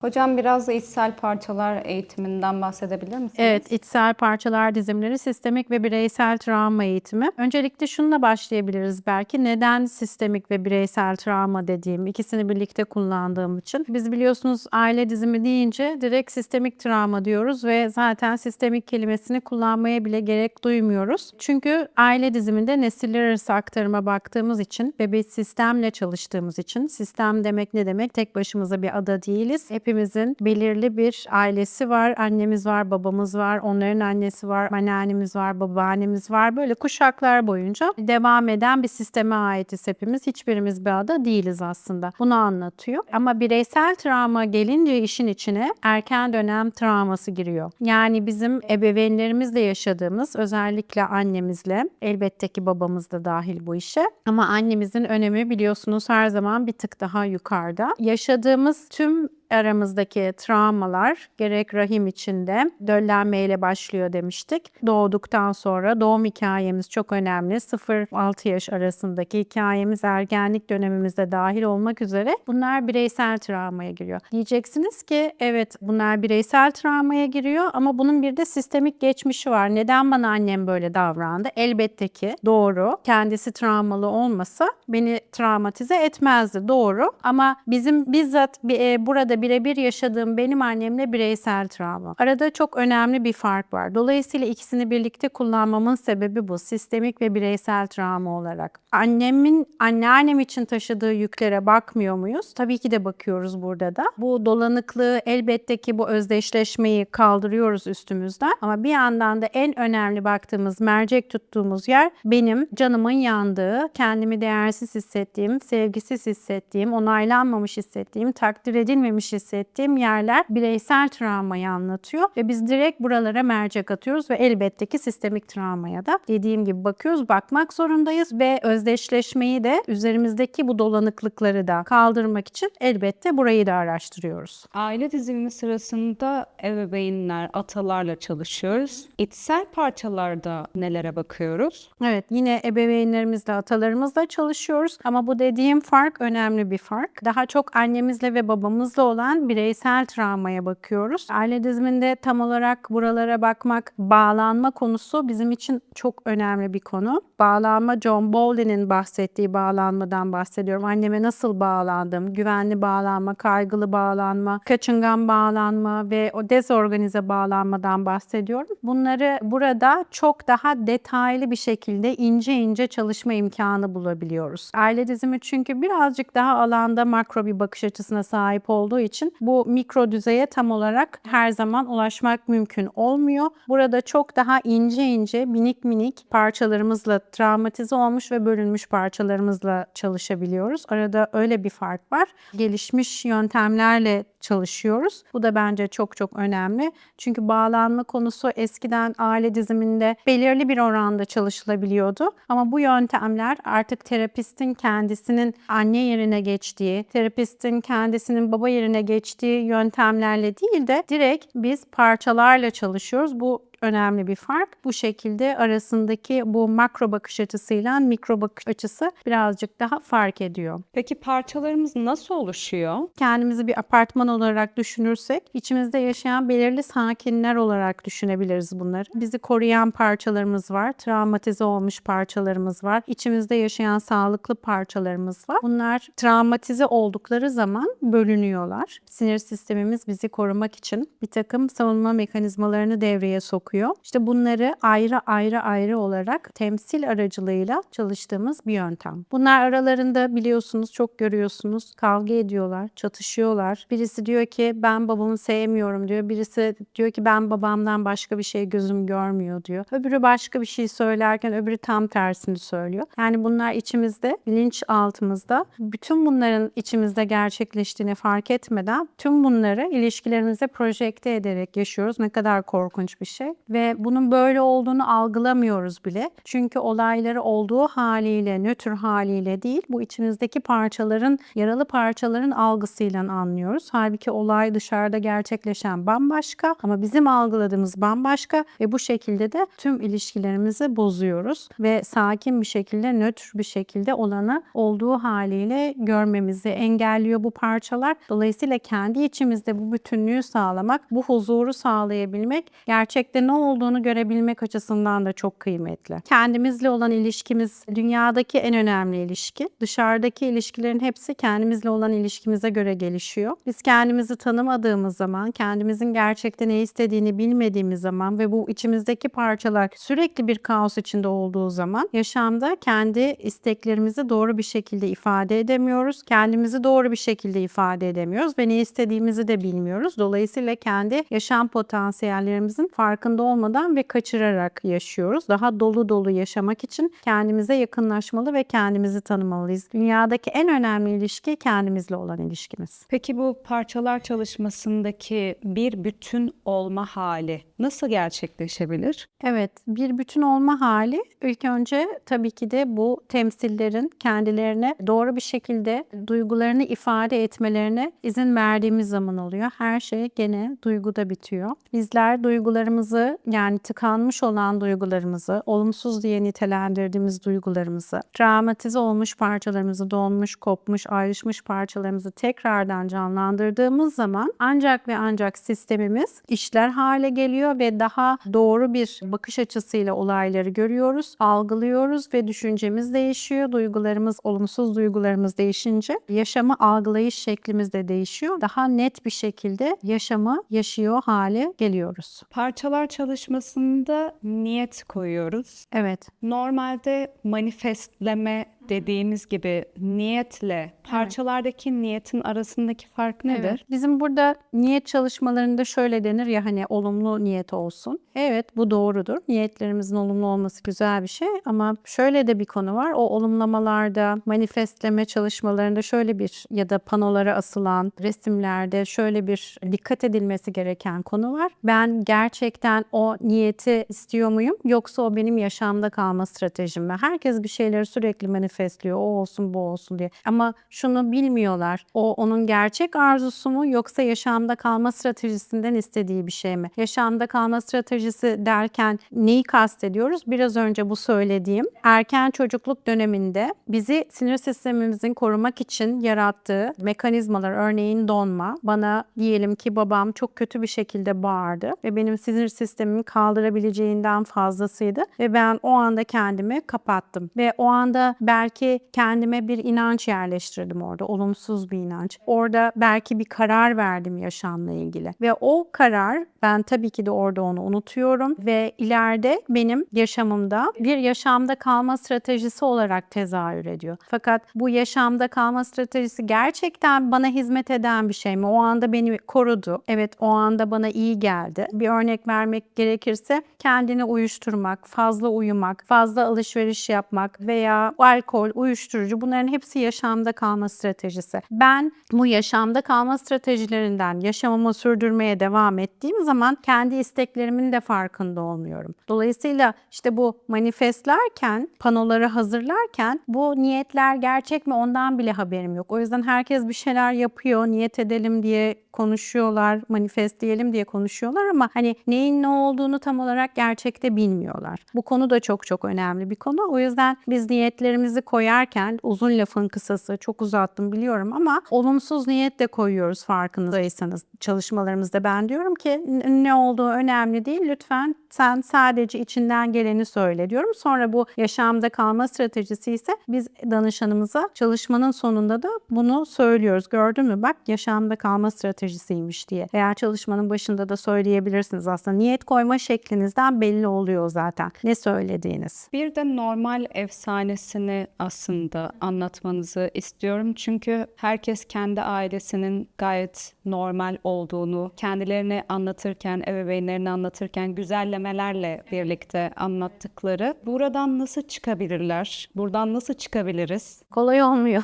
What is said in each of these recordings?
Hocam biraz da içsel parçalar eğitiminden bahsedebilir misiniz? Evet, içsel parçalar dizimleri, sistemik ve bireysel travma eğitimi. Öncelikle şununla başlayabiliriz belki. Neden sistemik ve bireysel travma dediğim, ikisini birlikte kullandığım için. Biz biliyorsunuz aile dizimi deyince direkt sistemik travma diyoruz ve zaten sistemik kelimesini kullanmaya bile gerek duymuyoruz. Çünkü aile diziminde nesiller arası aktarıma baktığımız için ve bir sistemle çalıştığımız için, sistem demek ne demek? Tek başımıza bir ada değiliz. Hepimizin belirli bir ailesi var. Annemiz var, babamız var, onların annesi var, anneannemiz var, babaannemiz var. Böyle kuşaklar boyunca devam eden bir sisteme aitiz hepimiz. Hiçbirimiz bir ada değiliz aslında. Bunu anlatıyor. Ama bireysel travma gelince işin içine erken dönem travması giriyor. Yani bizim ebeveynlerimizle yaşadığımız özellikle annemizle elbette ki babamız da dahil bu işe ama annemizin önemi biliyorsunuz her zaman bir tık daha yukarıda. Yaşadığımız tüm aramızdaki travmalar gerek rahim içinde döllenmeyle başlıyor demiştik. Doğduktan sonra doğum hikayemiz çok önemli. 0-6 yaş arasındaki hikayemiz ergenlik dönemimizde dahil olmak üzere bunlar bireysel travmaya giriyor. Diyeceksiniz ki evet bunlar bireysel travmaya giriyor ama bunun bir de sistemik geçmişi var. Neden bana annem böyle davrandı? Elbette ki doğru. Kendisi travmalı olmasa beni travmatize etmezdi. Doğru. Ama bizim bizzat e, burada birebir yaşadığım benim annemle bireysel travma. Arada çok önemli bir fark var. Dolayısıyla ikisini birlikte kullanmamın sebebi bu. Sistemik ve bireysel travma olarak. Annemin, anneannem için taşıdığı yüklere bakmıyor muyuz? Tabii ki de bakıyoruz burada da. Bu dolanıklığı elbette ki bu özdeşleşmeyi kaldırıyoruz üstümüzden. Ama bir yandan da en önemli baktığımız, mercek tuttuğumuz yer benim canımın yandığı, kendimi değersiz hissettiğim, sevgisiz hissettiğim, onaylanmamış hissettiğim, takdir edilmemiş hissettiğim yerler bireysel travmayı anlatıyor. Ve biz direkt buralara mercek atıyoruz ve elbette ki sistemik travmaya da dediğim gibi bakıyoruz, bakmak zorundayız ve özdeşleşmeyi de üzerimizdeki bu dolanıklıkları da kaldırmak için elbette burayı da araştırıyoruz. Aile dizimi sırasında ebeveynler, atalarla çalışıyoruz. İçsel parçalarda nelere bakıyoruz? Evet yine ebeveynlerimizle, atalarımızla çalışıyoruz ama bu dediğim fark önemli bir fark. Daha çok annemizle ve babamızla olan bireysel travmaya bakıyoruz. Aile diziminde tam olarak buralara bakmak, bağlanma konusu bizim için çok önemli bir konu. Bağlanma John Bowley'nin bahsettiği bağlanmadan bahsediyorum. Anneme nasıl bağlandım? Güvenli bağlanma, kaygılı bağlanma, kaçıngan bağlanma ve o dezorganize bağlanmadan bahsediyorum. Bunları burada çok daha detaylı bir şekilde ince ince çalışma imkanı bulabiliyoruz. Aile dizimi çünkü birazcık daha alanda makro bir bakış açısına sahip olduğu için bu mikro düzeye tam olarak her zaman ulaşmak mümkün olmuyor. Burada çok daha ince ince minik minik parçalarımızla travmatize olmuş ve bölünmüş parçalarımızla çalışabiliyoruz. Arada öyle bir fark var. Gelişmiş yöntemlerle çalışıyoruz. Bu da bence çok çok önemli. Çünkü bağlanma konusu eskiden aile diziminde belirli bir oranda çalışılabiliyordu. Ama bu yöntemler artık terapistin kendisinin anne yerine geçtiği, terapistin kendisinin baba yerine geçtiği yöntemlerle değil de direkt biz parçalarla çalışıyoruz. Bu önemli bir fark. Bu şekilde arasındaki bu makro bakış açısıyla mikro bakış açısı birazcık daha fark ediyor. Peki parçalarımız nasıl oluşuyor? Kendimizi bir apartman olarak düşünürsek içimizde yaşayan belirli sakinler olarak düşünebiliriz bunları. Bizi koruyan parçalarımız var, travmatize olmuş parçalarımız var, içimizde yaşayan sağlıklı parçalarımız var. Bunlar travmatize oldukları zaman bölünüyorlar. Sinir sistemimiz bizi korumak için bir takım savunma mekanizmalarını devreye sokuyor. İşte bunları ayrı ayrı ayrı olarak temsil aracılığıyla çalıştığımız bir yöntem. Bunlar aralarında biliyorsunuz çok görüyorsunuz kavga ediyorlar, çatışıyorlar. Birisi diyor ki ben babamı sevmiyorum diyor. Birisi diyor ki ben babamdan başka bir şey gözüm görmüyor diyor. Öbürü başka bir şey söylerken öbürü tam tersini söylüyor. Yani bunlar içimizde, bilinç altımızda bütün bunların içimizde gerçekleştiğini fark etmeden tüm bunları ilişkilerimize projekte ederek yaşıyoruz. Ne kadar korkunç bir şey. Ve bunun böyle olduğunu algılamıyoruz bile. Çünkü olayları olduğu haliyle, nötr haliyle değil, bu içimizdeki parçaların, yaralı parçaların algısıyla anlıyoruz. Halbuki olay dışarıda gerçekleşen bambaşka ama bizim algıladığımız bambaşka ve bu şekilde de tüm ilişkilerimizi bozuyoruz ve sakin bir şekilde, nötr bir şekilde olanı olduğu haliyle görmemizi engelliyor bu parçalar. Dolayısıyla kendi içimizde bu bütünlüğü sağlamak, bu huzuru sağlayabilmek, gerçekte ne olduğunu görebilmek açısından da çok kıymetli. Kendimizle olan ilişkimiz dünyadaki en önemli ilişki. Dışarıdaki ilişkilerin hepsi kendimizle olan ilişkimize göre gelişiyor. Biz kendimizi tanımadığımız zaman, kendimizin gerçekte ne istediğini bilmediğimiz zaman ve bu içimizdeki parçalar sürekli bir kaos içinde olduğu zaman yaşamda kendi isteklerimizi doğru bir şekilde ifade edemiyoruz. Kendimizi doğru bir şekilde ifade edemiyoruz ve ne istediğimizi de bilmiyoruz. Dolayısıyla kendi yaşam potansiyellerimizin farkında olmadan ve kaçırarak yaşıyoruz. Daha dolu dolu yaşamak için kendimize yakınlaşmalı ve kendimizi tanımalıyız. Dünyadaki en önemli ilişki kendimizle olan ilişkimiz. Peki bu parçalar çalışmasındaki bir bütün olma hali nasıl gerçekleşebilir? Evet, bir bütün olma hali ilk önce tabii ki de bu temsillerin kendilerine doğru bir şekilde duygularını ifade etmelerine izin verdiğimiz zaman oluyor. Her şey gene duyguda bitiyor. Bizler duygularımızı yani tıkanmış olan duygularımızı, olumsuz diye nitelendirdiğimiz duygularımızı, travmatize olmuş parçalarımızı, donmuş, kopmuş, ayrışmış parçalarımızı tekrardan canlandırdığımız zaman ancak ve ancak sistemimiz işler hale geliyor ve daha doğru bir bakış açısıyla olayları görüyoruz, algılıyoruz ve düşüncemiz değişiyor. Duygularımız, olumsuz duygularımız değişince yaşamı algılayış şeklimiz de değişiyor. Daha net bir şekilde yaşamı yaşıyor hale geliyoruz. Parçalar çalışmasında niyet koyuyoruz. Evet. Normalde manifestleme dediğimiz gibi niyetle parçalardaki niyetin arasındaki fark nedir? Evet. Bizim burada niyet çalışmalarında şöyle denir ya hani olumlu niyet olsun. Evet bu doğrudur. Niyetlerimizin olumlu olması güzel bir şey ama şöyle de bir konu var. O olumlamalarda, manifestleme çalışmalarında şöyle bir ya da panolara asılan resimlerde şöyle bir dikkat edilmesi gereken konu var. Ben gerçekten o niyeti istiyor muyum yoksa o benim yaşamda kalma stratejim mi? Herkes bir şeyleri sürekli manifestliyor. O olsun bu olsun diye. Ama şunu bilmiyorlar. O onun gerçek arzusu mu yoksa yaşamda kalma stratejisinden istediği bir şey mi? Yaşamda kalma stratejisi derken neyi kastediyoruz? Biraz önce bu söylediğim erken çocukluk döneminde bizi sinir sistemimizin korumak için yarattığı mekanizmalar örneğin donma. Bana diyelim ki babam çok kötü bir şekilde bağırdı ve benim sinir sistemim kaldırabileceğinden fazlasıydı ve ben o anda kendimi kapattım ve o anda belki kendime bir inanç yerleştirdim orada olumsuz bir inanç. Orada belki bir karar verdim yaşamla ilgili ve o karar ben tabii ki de orada onu unutuyorum ve ileride benim yaşamımda bir yaşamda kalma stratejisi olarak tezahür ediyor. Fakat bu yaşamda kalma stratejisi gerçekten bana hizmet eden bir şey mi? O anda beni korudu. Evet o anda bana iyi geldi. Bir örnek vermek gerekirse kendini uyuşturmak, fazla uyumak, fazla alışveriş yapmak veya alkol, uyuşturucu bunların hepsi yaşamda kalma stratejisi. Ben bu yaşamda kalma stratejilerinden yaşamımı sürdürmeye devam ettiğim zaman kendi isteklerimin de farkında olmuyorum. Dolayısıyla işte bu manifestlerken, panoları hazırlarken bu niyetler gerçek mi ondan bile haberim yok. O yüzden herkes bir şeyler yapıyor, niyet edelim diye konuşuyorlar, manifestleyelim diye konuşuyorlar ama hani neyin ne olduğunu tam olarak gerçekte bilmiyorlar. Bu konu da çok çok önemli bir konu. O yüzden biz niyetlerimizi koyarken uzun lafın kısası çok uzattım biliyorum ama olumsuz niyet de koyuyoruz farkındaysanız çalışmalarımızda ben diyorum ki ne olduğu önemli değil lütfen sen sadece içinden geleni söyle diyorum. Sonra bu yaşamda kalma stratejisi ise biz danışanımıza çalışmanın sonunda da bunu söylüyoruz. Gördün mü bak yaşamda kalma stratejisiymiş diye. Veya çalışmanın başında da söyleyebilirsiniz aslında. Niyet koyma şeklinizden belli oluyor zaten ne söylediğiniz. Bir de normal efsanesini aslında anlatmanızı istiyorum. Çünkü herkes kendi ailesinin gayet normal olduğunu kendilerini anlatırken, ebeveynlerini anlatırken güzellemelerle birlikte anlattıkları. Buradan nasıl çıkabilirler? Buradan nasıl çıkabiliriz? Kolay olmuyor.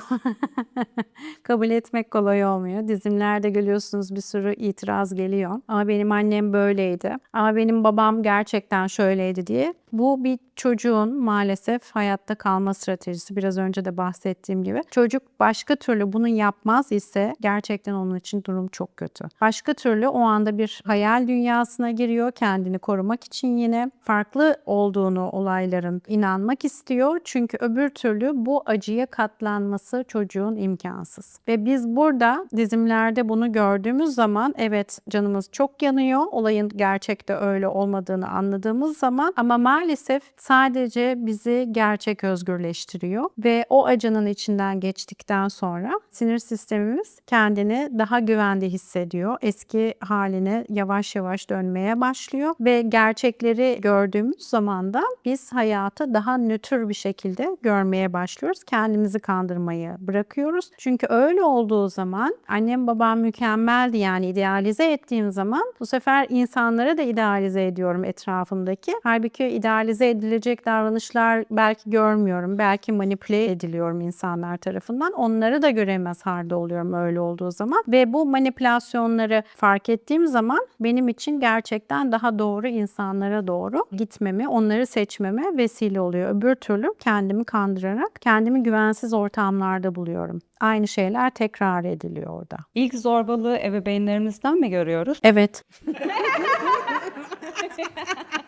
Kabul etmek kolay olmuyor. Dizimlerde görüyorsunuz bir sürü itiraz geliyor. Ama benim annem böyleydi. Ama benim babam gerçekten şöyleydi diye. Bu bir çocuğun maalesef hayatta kalma stratejisi. Biraz önce de bahsettiğim gibi. Çocuk başka türlü bunu yapmaz ise gerçekten onun için durum çok kötü. Başka türlü o anda bir hayal dünyasına giriyor. Kendini korumak için yine farklı olduğunu olayların inanmak istiyor. Çünkü öbür türlü bu acıya katlanması çocuğun imkansız. Ve biz burada dizimlerde bunu gördüğümüz zaman evet canımız çok yanıyor. Olayın gerçekte öyle olmadığını anladığımız zaman ama maalesef sadece bizi gerçek özgürleştiriyor ve o acının içinden geçtikten sonra sinir sistemimiz kendini daha güvende hissediyor. Eski haline yavaş yavaş dönmeye başlıyor ve gerçekleri gördüğümüz zaman da biz hayatı daha nötr bir şekilde görmeye başlıyoruz. Kendimizi kandırmayı bırakıyoruz. Çünkü öyle olduğu zaman annem babam mükemmeldi yani idealize ettiğim zaman bu sefer insanlara da idealize ediyorum etrafımdaki. Halbuki idealize edilecek davranışlar belki görmüyorum. Belki manipüle ediliyorum insanlar tarafından. Onları da göremez halde oluyorum öyle olduğu zaman. Ve bu manipülasyonları fark ettiğim zaman benim için gerçekten daha doğru insanlara doğru gitmemi, onları seçmeme vesile oluyor. Öbür türlü kendimi kandırarak kendimi güvensiz ortamlarda buluyorum. Aynı şeyler tekrar ediliyor orada. İlk zorbalığı ebeveynlerimizden mi görüyoruz? Evet.